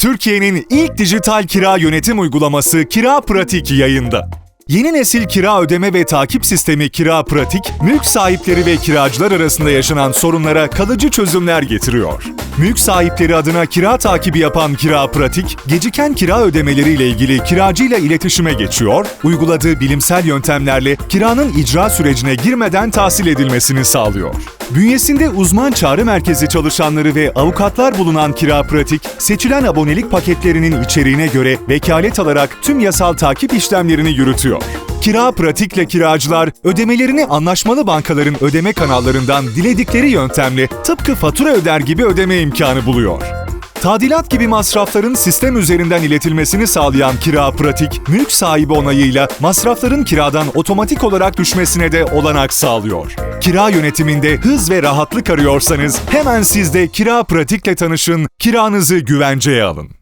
Türkiye'nin ilk dijital kira yönetim uygulaması Kira Pratik yayında. Yeni nesil kira ödeme ve takip sistemi Kira Pratik, mülk sahipleri ve kiracılar arasında yaşanan sorunlara kalıcı çözümler getiriyor. Mülk sahipleri adına kira takibi yapan Kira Pratik, geciken kira ödemeleriyle ilgili kiracıyla iletişime geçiyor, uyguladığı bilimsel yöntemlerle kiranın icra sürecine girmeden tahsil edilmesini sağlıyor. Bünyesinde uzman çağrı merkezi çalışanları ve avukatlar bulunan Kira Pratik, seçilen abonelik paketlerinin içeriğine göre vekalet alarak tüm yasal takip işlemlerini yürütüyor. Kira Pratik'le kiracılar ödemelerini anlaşmalı bankaların ödeme kanallarından diledikleri yöntemle tıpkı fatura öder gibi ödeme imkanı buluyor. Tadilat gibi masrafların sistem üzerinden iletilmesini sağlayan Kira Pratik, mülk sahibi onayıyla masrafların kiradan otomatik olarak düşmesine de olanak sağlıyor. Kira yönetiminde hız ve rahatlık arıyorsanız hemen siz de Kira Pratik'le tanışın, kiranızı güvenceye alın.